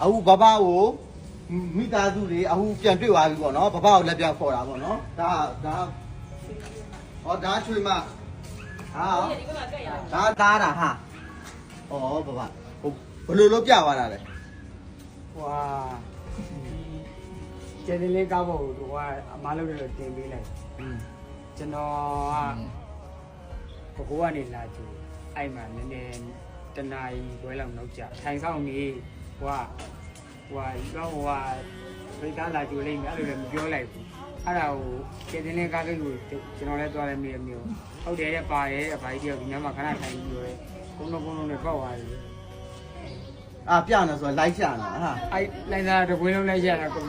အခုဘဘကိုမိသားစုတွေအခုပြန်တွေ့သွားပြီပေါ့နော်ဘဘကိုလက်ပြခေါ်တာပေါ့နော်ဒါဒါဟောဒါချွေမဟာဒါသားတာဟာဩဘဘဟိုဘယ်လိုလုပ်ပြသွားတာလဲဟွာကျန်တယ်လေးကောက်ဖို့ဟိုကအမားလုပ်တယ်လို့တင်ပေးလိုက်ကျွန်တော်ကကိုကိုကနေလာကြည့်အဲ့မှာနည်းနည်းတနာရီခွဲလောက်နောက်ကြထိုင်ဆောင်နေ ဟိုကဟိုကတော့ဟိုကဖိတ်သားလာကြည့်လိုက်မယ်အဲ့လိုလည်းမပြောလိုက်ဘူးအဲ့ဒါကိုကျန်တယ်လေးကားလေးကိုကျွန်တော်လည်းသွားတယ်မြေမျိုးဟုတ်တယ်တဲ့ပါတယ်တဲ့ဘာကြီးတယောက်ဒီညမှာခဏထိုင်ပြီးပြောတယ်ကုန်းတော့ကုန်းတော့နဲ့ပေါက်သွားတယ်အာပြနေဆိုလိုက်ရှာနေတာဟာအဲ့လိုက်သားတစ်ခွေးလုံးလိုက်ရတာကို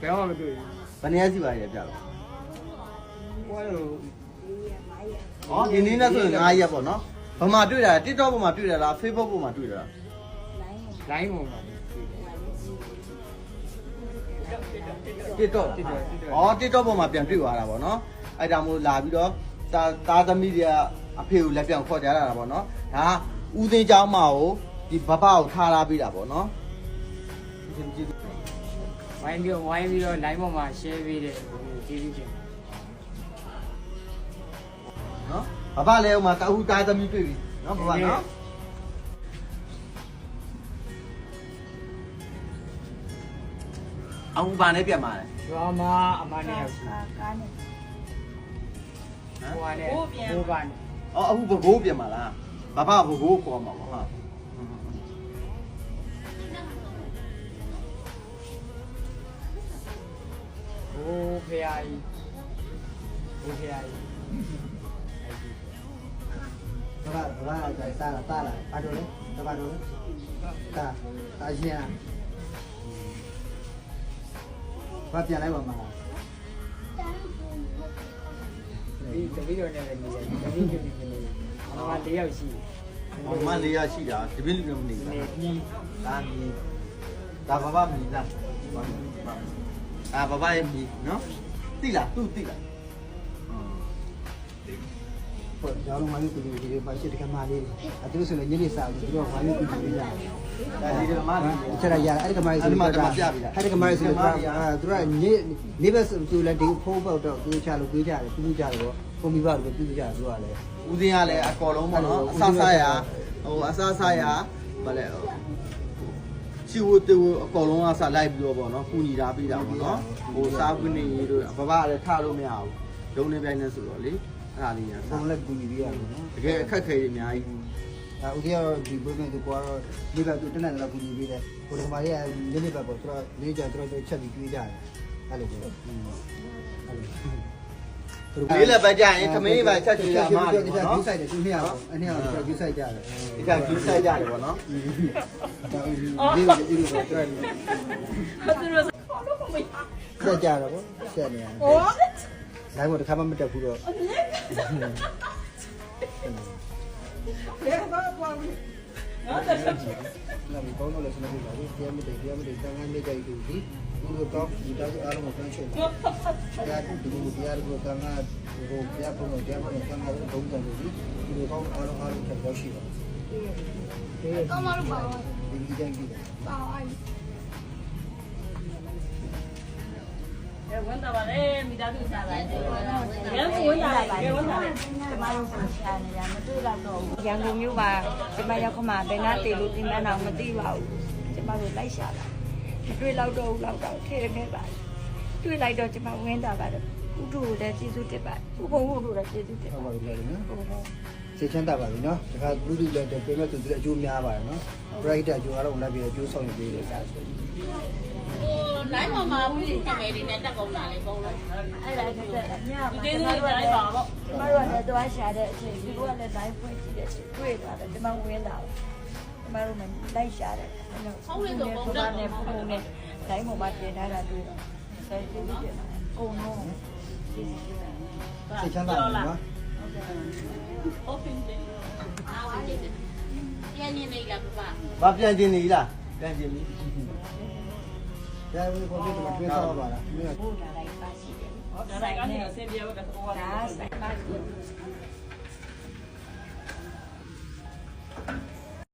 ဘယ်မှမတွေ့ဘယ်နည်းစီပါရပြလို့ဘူးဟိုလိုဟောဒီနေ့နဲ့ဆိုရင်9ရက်ပေါ့နော်ဘယ်မှာတွေ့တာ TikTok ပေါ်မှာတွေ့တာလား Facebook ပေါ်မှာတွေ့တာလား လိုင်းပေါ်မှာ TikTok TikTok อ๋อ TikTok ပေါ်မှာပြန်တွေ့သွားတာပေါ့နော်အဲ့ဒါမို့လာပြီးတော့သားသားသမီးတွေကအဖေကိုလက်ပြန်ခေါ်ကြရတာပေါ့နော်ဒါဦးသိန်းเจ้าမကိုဒီဘဘကိုထားလာပေးတာပေါ့နော်ဒီကြည့် ဝိုင်းပြီးဝိုင်းပြီးတော့ line ပေါ်မှာ share ပေးတယ်ကျေးဇူးတင် နော်ဘဘလည်းဥမာတအူသားသမီးတွေ့ပြီနော်ဘဘနော် အူဘာနဲ့ပြန်มาလဲ ကျွာမအမနဲ့ရောက်ရှိ ကားနဲ့ ဟိုကလည်းဘိုးပါနဲ့ အော်အခုဘဘိုးပြန်มาလားဘဘဘဘိုးခေါ်မှာပေါ့ဟာ ဘိုးဖေယာကြီးဘိုးဖေယာကြီး ဘာဘာဘာစားလာတာလာဘာလို့လဲတဘာလို့လဲတာတာရှင် ဘာပြန်လိုက်ပါမလားဒီတပည့်တော်နဲ့လည်းနေတယ်တပည့်တော်နဲ့နေတယ်အမ၄ယောက်ရှိတယ်အမလေးရရှိတာတပည့်လူမနေနေဘူးပြီးဒါမီဒါဘဘမီလားအာဘဘရဲ့မီနော်တိလားသူ့တိလား ပေါ့ကျောင်းလုံးမလေးကူကြီးဒီပါရှိတကမာလေးအတူဆိုလည်းညနေစားပြီးတော့ဘာလို့ကူကြီးလဲဒါဒီကမလေးချက်ရရအဲ့ဒီကမာလေးဆိုအဲ့ဒီကမာလေးဆိုအာသူကညနေဘက်သူလည်းဒီဖိုးပေါက်တော့သူချလို့ပြေးကြတယ်သူကြတယ်ပေါ့ပုံမိဘတို့ပြေးကြတယ်သူကလည်းဦးစင်းကလည်းအကောလုံးပေါ့နော်အဆဆရဟိုအဆဆရဗလဲချီဝတူအကောလုံးအဆလိုက်ပြီးတော့ပေါ့နော်ကုညီတာပေးတာပေါ့နော်ဟိုစားခွင့်နေတို့ဘဘလည်းထားလို့မရဘူးဒုံနေပြိုင်နေဆိုတော့လေ အဲ့ဒါလေးညာပုံလည်းကူကြီးပြရတယ်နော်တကယ်အခက်ခဲတွေအများကြီးဒါဦးကြီးကတော့ဒီဘုန်းကြီးကတော့ဒီဘက်သူတနက်တော့ကူညီပေးတယ်ဟိုဒီမှာလေးကလေးလေးဘက်ပေါ့သူကလေးကြသူတို့ချက်ပြီးပြေးကြတယ်အဲ့လိုပဲအဲ့လိုလေးလည်းပဲကြရင်သမင်းပဲချက်ချင်ရမှာဒီပေါ့ကနော်ယူဆိုင်တယ်သူနှစ်ယောက်အနှစ်ယောက်ယူဆိုင်ကြတယ်ဒီကကျူးဆိုင်ကြတယ်ပေါ့နော်ဒါဒီလိုဒီလိုတော့တယ်ဆက်ကြတော့ပေါ့ဆက်နေရတယ်ဟောနိုင်မို့တစ်ခါမှမတက်ဘူးတော့ နော်ဒါကောင်းတော့လည်းစနေပြီ။ဒီအမတေဒီအမတေတန်ခါနေကြိုက်တူဒီဒီလိုတော့ဒီတော့အားလုံးကိုတန်းချုပ်။ရာဒီဒီဒီအားလုံးကတန်ခါဟိုပြပုံတော့ကျမ်းတော့တန်ခါတော့ဘုံတယ်လို့ဒီလိုကောင်းအားလုံးအားလုံးချက်ရောက်ရှိပါကောင်းမလို့ပါပါဒီဒီတိုင်းကြည့်တယ်ပါ ဝန်တာပါလေမိသားစုစားပါတယ်။ရန်ကုန်ဝန်တာလေကဲဝန်တာလေကျမတို့ဆန်ရှာနေရမတွေ့တော့တော့ဘူးရန်ကုန်မြို့မှာကျမရောက်ခမဘယ်နာတေလို့ပြင်ပန်းအောင်မသိပါဘူးကျမတို့လိုက်ရှာတာမတွေ့တော့တော့ဘူးတော့တော့ထဲနေပါတွေ့လိုက်တော့ကျမဝင်းတာပါတယ်ဥထုကိုလည်းကျေးဇူးတင်ပါတယ်ဥပုံဥထုလည်းကျေးဇူးတင်ဟုတ်ပါပါတပြီယ်လေနော်ဟုတ်ပါစိတ်ချမ်းသာပါပြီနော်တခါလူလူလည်းပြင်မဲ့သူတို့အကျိုးများပါတယ်နော် bright အကျိုးကတော့လည်းပြီးအကျိုးဆောင်ရပေးတယ်စားဆို။ ဟို line ပေါ်မှာဘူးဒီကမယ်တွေနဲ့တက်ကုန်လာလေပုံလို့အဲ့ဒါတက်တက်ညမှာဒီနေ့တိုင်းပါပေါ့ကျမတို့ကလည်းသွားရှာတဲ့အချိန်ဒီကလည်း live ဖွင့်ကြည့်တဲ့အချိန်တွေ့သွားတယ်ကျမဝင်းတာကျမတို့လည်းလိုက်ရှာတယ်ပုံနဲ့ပုံနဲ့တိုင်းပေါ်မှာပြင်ထားတာတွေ့တော့ဆက်ကြည့်ကြည့်အကုန်လုံးကြည့်ကြည့်စိတ်ချမ်းသာပြီနော်။ open တယ်။အားဝင်တယ်။ပြန်နေနေလားပပဘာပြန်ကျင်နေလားပြန်ကျင်ပြီ ဒါဝေးပေါ်ပြီးတော့တွေ့တော့ပါလားမင်းကဘုရားလိုက်ပါရှိတယ်။ဟောဒါလည်းကနေတော့ဆင်ပြေဘက်ကတော့ဒါဆိုင်ပါရှိ